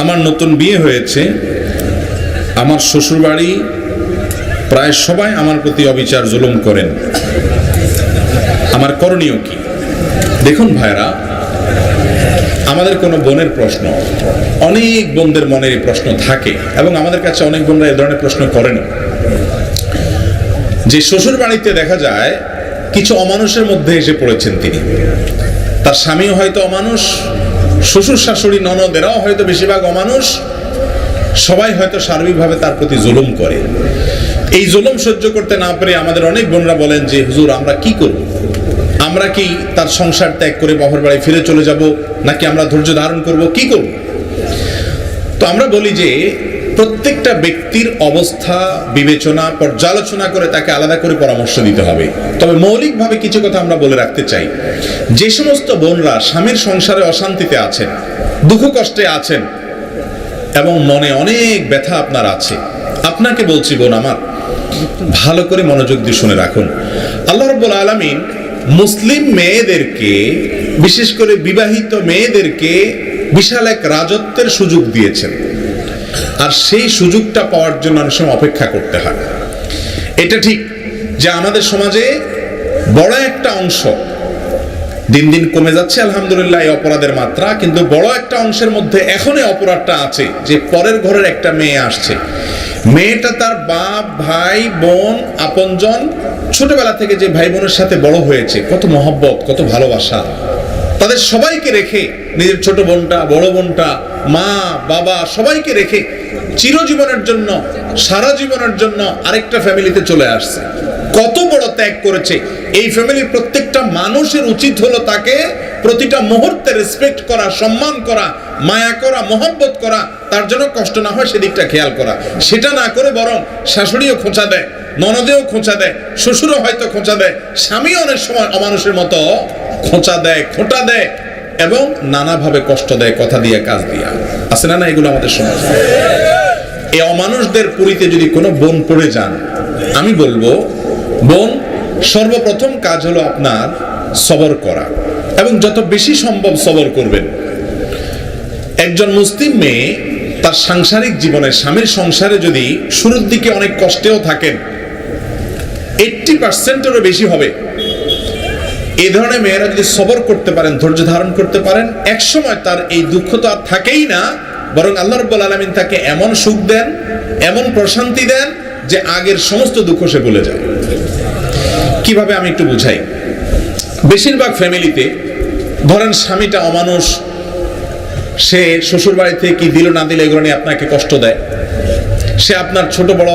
আমার নতুন বিয়ে হয়েছে, আমার শ্বশুরবাড়ি প্রায় সবাই আমার প্রতি অবিচার, জুলুম করেন। আমার করণীয় কি? দেখুন ভাইরা আমাদের কোনো বোনের প্রশ্ন, অনেক বোনদের মনের এই প্রশ্ন থাকে এবং আমাদের কাছে অনেক বোনরা এ ধরনের প্রশ্ন করেন। যে শ্বশুর বাড়িতে দেখা যায়, কিছু অমানুষের মধ্যে এসে পড়েছেন তিনি। তার স্বামীও হয়তো অমানুষ শ্বশুর শাশুড়ি ননদেরাও হয়তো বেশিরভাগ অমানুষ, সবাই হয়তো সার্বিকভাবে তার প্রতি জুলুম করে। এই জুলুম সহ্য করতে না পেরে আমাদের অনেক বোনরা বলেন যে, হুজুর, আমরা কি করব? আমরা কি তার সংসার ত্যাগ করে বাপের বাড়ি ফিরে চলে যাব? নাকি আমরা ধৈর্য ধারণ করব? কি করব? তো আমরা বলি যে প্রত্যেকটা ব্যক্তির অবস্থা, বিবেচনা, পর্যালোচনা করে তাকে আলাদা করে পরামর্শ দিতে হবে। তবে মৌলিকভাবে কিছু কথা আমরা বলে রাখতে চাই। যে সমস্ত বোনরা স্বামীর সংসারে অশান্তিতে আছেন, দুঃখ কষ্টে আছেন, এবং মনে অনেক ব্যথা আপনার আছে, আপনাকে বলছি বোন আমার, ভালো করে মনোযোগ দিয়ে শুনে রাখুন। আল্লাহ রব্বুল আলমিন মুসলিম মেয়েদেরকে, বিশেষ করে বিবাহিত মেয়েদেরকে বিশাল এক রাজত্বের সুযোগ দিয়েছেন। আর সেই সুযোগটা পাওয়ার জন্য অনেক সময় অপেক্ষা করতে হয়। এটা ঠিক যে আমাদের সমাজে বড় একটা অংশ দিন দিন কমে যাচ্ছে, আলহামদুলিল্লাহ, এই অপরাধের মাত্রা। কিন্তু বড় একটা অংশের মধ্যে এখনই অপরাধটা আছে যে পরের ঘরের একটা মেয়ে আসছে। মেয়েটা তার বাপ, ভাই, বোন, আপনজন ছোটবেলা থেকে যে ভাই বোনের সাথে বড় হয়েছে, কত মহব্বত, কত ভালোবাসা। তাদের সবাইকে রেখে, নিজের ছোট বোনটা, বড় বোনটা, মা, বাবা, সবাইকে রেখে চিরজীবনের জন্য, সারা জীবনের জন্য আরেকটা ফ্যামিলিতে চলে আসছে। কত বড় ত্যাগ করেছে। এই ফ্যামিলির প্রত্যেকটা মানুষের উচিত হলো তাকে প্রতিটা মুহূর্তে রেসপেক্ট করা, সম্মান করা, মায়া করা, মহব্বত করা, তার জন্য কষ্ট না হয় সেদিকটা খেয়াল করা। সেটা না করে বরং শাশুড়িও খোঁচা দেয়, ননদেও খোঁচা দেয়, শ্বশুরও হয়তো খোঁচা দেয়, স্বামী অনেক সময় অমানুষের মতো খোঁচা দেয়, খোঁটা দেয় এবং নানাভাবে কষ্ট দেয়, কথা দিয়ে, কাজ দিয়া। আছে না না এগুলো আমাদের সমাজ? এই অমানুষদের পুরীতে যদি কোনো বোন পড়ে যান, আমি বলব, বোন, সর্বপ্রথম কাজ হলো আপনার সবর করা। এবং যত বেশি সম্ভব সবর করবেন। একজন মুসলিম মেয়ে তার সাংসারিক জীবনে স্বামীর সংসারে যদি শুরুর দিকে অনেক কষ্টেও থাকেন এইটটি পার্সেন্টেরও বেশি হবে। এই ধরনের মেয়েরা যদি সবর করতে পারেন, ধৈর্য ধারণ করতে পারেন, একসময় তার এই দুঃখ তো আর থাকেই না, বরং আল্লাহ রব্বুল আলমিন তাকে এমন সুখ দেন, এমন প্রশান্তি দেন যে আগের সমস্ত দুঃখ সে ভুলে যায়। কীভাবে আমি একটু বুঝাই? বেশিরভাগ ফ্যামিলিতে ধরেন স্বামীটা অমানুষ, সে শ্বশুর বাড়ি থেকে কি দিল না দিলে এগুলো নিয়ে আপনাকে কষ্ট দেয়? সে আপনার ছোট বড়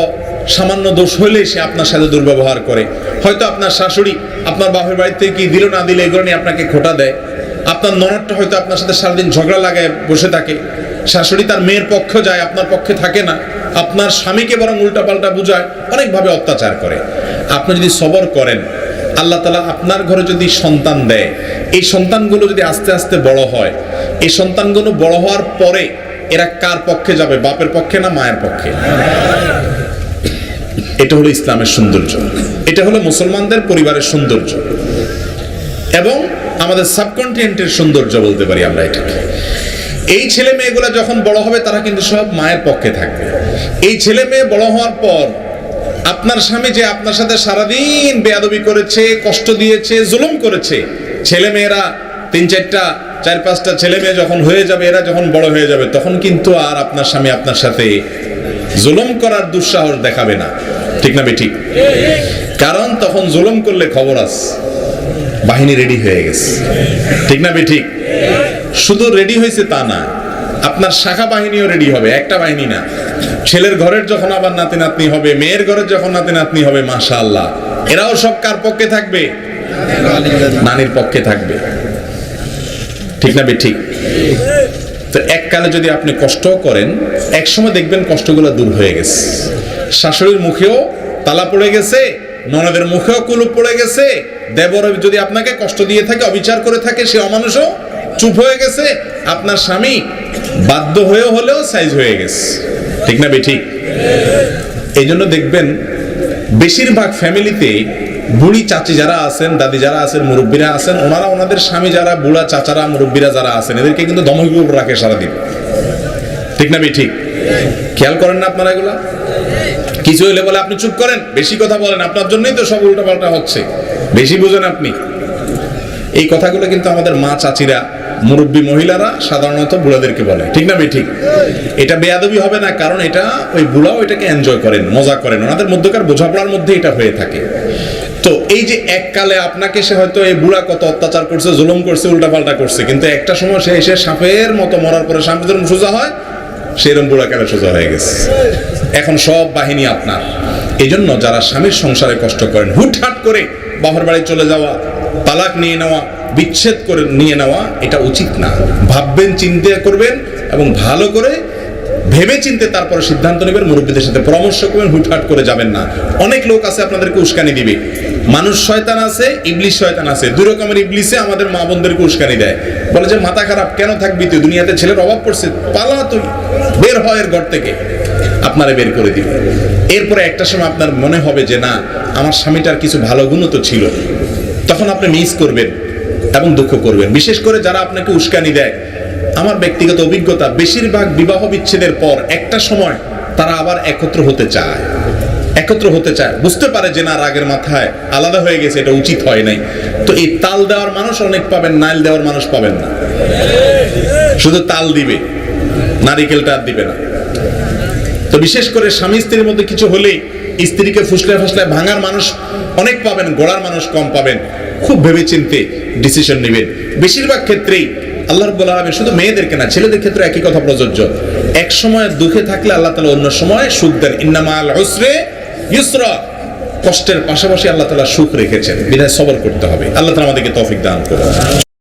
সামান্য দোষ হইলে সে আপনার সাথে দুর্ব্যবহার করে। হয়তো আপনার শাশুড়ি আপনার বাপের বাড়িতে কি দিল না দিলে এগুলো নিয়ে আপনাকে খোটা দেয়। আপনার ননদটা হয়তো আপনার সাথে সারাদিন ঝগড়া লাগায় বসে থাকে। শাশুড়ি তার মেয়ের পক্ষে যায়, আপনার পক্ষে থাকে না। আপনার স্বামীকে বরং উল্টাপাল্টা বুঝায়, অনেকভাবে অত্যাচার করে। আপনি যদি সবর করেন আল্লাহ তালা আপনার ঘরে যদি সন্তান দেয়, এই সন্তানগুলো যদি আস্তে আস্তে বড় হয়, এই সন্তানগুলো বড় হওয়ার পরে এরা কার পক্ষে যাবে, বাপের পক্ষে না মায়ের পক্ষে? এটা হলো ইসলামের সৌন্দর্য। এটা হলো মুসলমানদের পরিবারের সৌন্দর্য। এবং আমাদের সাবকন্টিনেন্টের সৌন্দর্য বলতে পারি আমরা এটাকে। এই ছেলে মেয়েগুলো যখন বড় হবে, তারা কিন্তু সব মায়ের পক্ষে থাকবে। এই ছেলে মেয়ে বড় হওয়ার পর আপনার স্বামী যে আপনার সাথে সারাদিন বেয়াদবি করেছে, কষ্ট দিয়েছে, জুলুম করেছে ছেলে মেয়েরা তিন চারটা, চার পাঁচটা ছেলে মেয়ে যখন হয়ে যাবে, এরা যখন বড় হয়ে যাবে, তখন কিন্তু আর আপনার স্বামী আপনার সাথে জুলুম করার দুঃসাহস দেখাবে না। ঠিক না বেঠিক কারণ তখন জুলুম করলে খবর আস, বাহিনী রেডি হয়ে গেছে। ঠিক না ঠিক? শুধু রেডি হয়েছে তা না, আপনার শাখা বাহিনীও রেডি হবে, একটা বাহিনী না। ছেলের ঘরের যখন আবার নাতি নাতনি হবে, মেয়ের ঘরের যখন নাতি নাতনি হবে মাশা আল্লাহ এরাও সব কার পক্ষে থাকবে? নানির পক্ষে থাকবে। ঠিক না ঠিক তো এককালে যদি আপনি কষ্ট করেন, একসময় দেখবেন কষ্টগুলো দূর হয়ে গেছে। শাশুড়ির মুখেও তালা পড়ে গেছে, ননদের মুখেও কুলুপ পড়ে গেছে, দেবর যদি আপনাকে কষ্ট দিয়ে থাকে, অবিচার করে থাকে, সে অমানুষও চুপ হয়ে গেছে, আপনার স্বামী বাধ্য হয়েও হলেও সাইজ হয়ে গেছে। ঠিক না বে ঠিক এই জন্য দেখবেন, বেশিরভাগ ফ্যামিলিতে বুড়ি চাচি যারা আছেন, দাদি যারা আছেন, মুরব্বীরা আছেন, ওনারা ওনাদের স্বামী যারা, বুড়া চাচারা, মুরব্বীরা যারা আছেন, এদেরকে কিন্তু দমক রাখে সারাদিন। ঠিক না ঠিক খেয়াল করেন না আপনারা এগুলা? কিছু হইলে বলে, আপনি চুপ করেন, বেশি কথা বলেন, আপনার জন্যই তো সব উল্টাপাল্টা হচ্ছে। বেশি বুঝেন আপনি। এই কথাগুলো কিন্তু আমাদের মা চাচিরা মুরব্বী মহিলারা সাধারণত বুড়াদেরকে বলে। ঠিক না ঠিক এটা বেয়াদবি হবে না, কারণ এটা ওই বুড়াও এটাকে এনজয় করেন, মজা করেন। ওনাদের মধ্যকার বোঝাপড়ার মধ্যে এটা হয়ে থাকে। তো এই যে এককালে আপনাকে সে হয়তো এই বুড়া কত অত্যাচার করছে, জুলুম করছে, উল্টাপাল্টা করছে, কিন্তু একটা সময় সে এসে সাপের মতো মরার পরে সামনে যেরকম সোজা হয়, সেরকম বুড়া কালে সোজা হয়ে গেছে। এখন সব বাহিনী আপনার। এই জন্য যারা স্বামীর সংসারে কষ্ট করেন, হুটহাট করে বাবার বাড়ি চলে যাওয়া, তালাক নিয়ে নেওয়া বিচ্ছেদ করে নিয়ে নেওয়া এটা উচিত না। ভাববেন, চিন্তা করবেন এবং ভালো করে ভেবে চিনতে তারপরে সিদ্ধান্ত নেবেন, মুরব্বীদের সাথে পরামর্শ করবেন, হুটহাট করে যাবেন না। অনেক লোক আছে আপনাদেরকে উস্কানি দিবে। মানুষ শয়তান আছে, ইবলিশ শয়তান আছে। দুই রকমের ইবলিসে আমাদের মা বোনদেরকে উস্কানি দেয়। বলে যে, মাথা খারাপ, কেন থাকবি তুই? দুনিয়াতে ছেলের অভাব পড়ছে, পালা তুই বের হয় এর ঘর থেকে। আপনারা বের করে দিবে এরপরে একটা সময় আপনার মনে হবে যে, না, আমার স্বামীটার কিছু ভালো গুণও তো ছিল। তখন আপনি মিস করবেন। এবং দুঃখ করবেন। বিশেষ করে যারা আপনাকে উস্কানি দেয়। আমার ব্যক্তিগত অভিজ্ঞতা, বেশিরভাগ বিবাহ বিচ্ছেদের পর একটা সময় তারা আবার একত্র হতে চায়। একত্র হতে চায়। বুঝতে পারে যে না, রাগের মাথায় আলাদা হয়ে গেছে, এটা উচিত হয় নাই। তো এই তাল দেওয়ার মানুষ অনেক পাবেন, নাইল দেওয়ার মানুষ পাবেন না। শুধু তাল দিবে, নারিকেলটা আর দিবে না। তো বিশেষ করে স্বামী স্ত্রীর মধ্যে কিছু হলেই স্ত্রীকে ফুসলে ফুসলে ভাঙার মানুষ অনেক পাবেন, গোড়ার মানুষ কম পাবেন। খুব ভেবেচিন্তে ডিসিশন নেবেন। বেশিরভাগ ক্ষেত্রেই আল্লাহ রব্বুল আলমী শুধু মেয়েদেরকে না, ছেলেদের ক্ষেত্রে একই কথা প্রযোজ্য। এক সময় দুঃখে থাকলে আল্লাহ তালা অন্য সময় সুখ দেন। ইন্নামাল হসরে ইউসরা। কষ্টের পাশাপাশি আল্লাহ তালা সুখ রেখেছেন। বিধায় সবর করতে হবে। আল্লাহ তালা আমাদেরকে তৌফিক দান করুন।